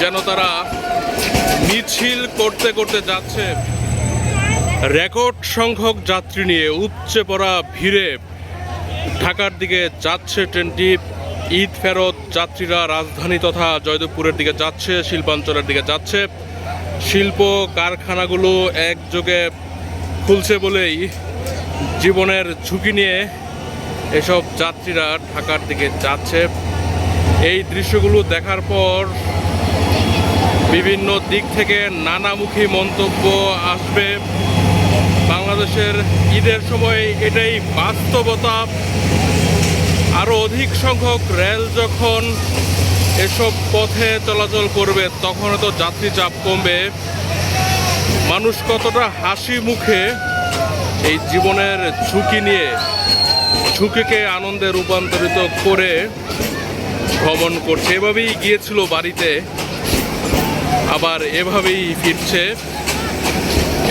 যেন তারা মিছিল করতে করতে যাচ্ছে। রেকর্ড সংখ্যক যাত্রী নিয়ে উপচে পড়া ভিড়ে ঢাকার দিকে যাচ্ছে ট্রেনটি। ঈদ ফেরত যাত্রীরা রাজধানী তথা জয়দেবপুরের দিকে যাচ্ছে, শিল্পাঞ্চলের দিকে যাচ্ছে। শিল্প কারখানাগুলো একযোগে খুলছে বলেই জীবনের ঝুঁকি নিয়ে এসব যাত্রীরা ঢাকার দিকে যাচ্ছে। এই দৃশ্যগুলো দেখার পর বিভিন্ন দিক থেকে নানামুখী মন্তব্য আসবে। বাংলাদেশের ঈদের সময় এটাই বাস্তবতা। আরও অধিক সংখ্যক রেল যখন এসব পথে চলাচল করবে তখন তো যাত্রী চাপ কমবে। মানুষ কতটা হাসি মুখে এই জীবনের ঝুঁকি নিয়ে, ঝুঁকিকে আনন্দে রূপান্তরিত করে ভ্রমণ করছে। এভাবেই গিয়েছিল বাড়িতে আবার এভাবেই ফিরছে।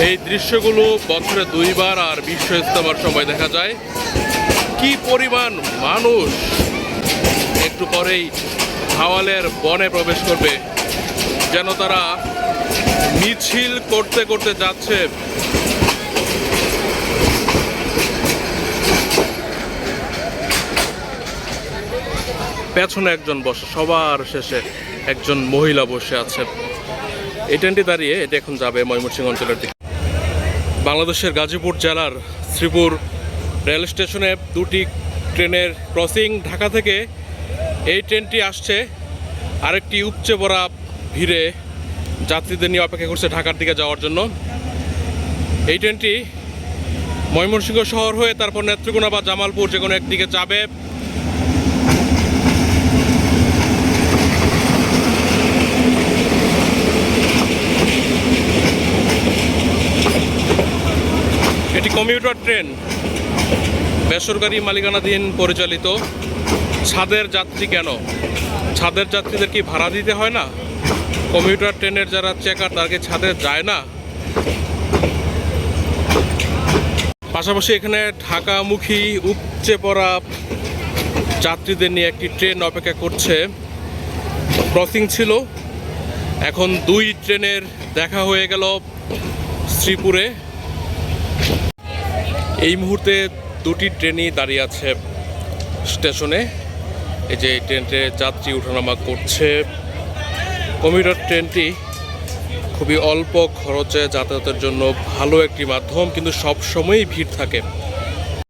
এই দৃশ্যগুলো বছরে দুইবার আর বিশ্ব ইস্তেমার সময় দেখা যায়। কি পরিমাণ মানুষ একটু পরেই হাওয়ালের বনে প্রবেশ করবে, যেন তারা মিছিল করতে করতে যাচ্ছে। পেছনে একজন বসে, সবার শেষে একজন মহিলা বসে আছে। এই ট্রেনটি দাঁড়িয়ে এটা এখন যাবে ময়মনসিংহ অঞ্চলের দিকে। বাংলাদেশের গাজীপুর জেলার শ্রীপুর রেল স্টেশনে দুটি ট্রেনের ক্রসিং ঢাকা থেকে এই ট্রেনটি আসছে আরেকটি উপচে পড়া ভিড়ে যাত্রীদের নিয়ে অপেক্ষা করছে ঢাকার দিকে যাওয়ার জন্য। এই ট্রেনটি ময়মনসিংহ শহর হয়ে তারপর নেত্রকোনা বা জামালপুর যে কোনো একদিকে যাবে। এটি কমিউটার ট্রেন বেসরকারি মালিকানাধীন পরিচালিত। ছাদের যাত্রী কেন? ছাদের যাত্রীদের কি ভাড়া দিতে হয় না? কমিউটার ট্রেনের যারা চেকার তাদেরকে ছাদে যায় না? পাশাপাশি এখানে ঢাকামুখী উপচে পড়া যাত্রীদের নিয়ে একটি ট্রেন অপেক্ষা করছে। ক্রসিং ছিল। এখন দুই ট্রেনের দেখা হয়ে গেল শ্রীপুরে। এই মুহূর্তে দুটি ট্রেনই দাঁড়িয়ে আছে স্টেশনে। এই যে ট্রেনটে যাত্রী ওঠানামা করছে। কমিউটার ট্রেনটি খুবই অল্প খরচে যাতায়াতের জন্য ভালো একটি মাধ্যম, কিন্তু সব সময়ই ভিড় থাকে।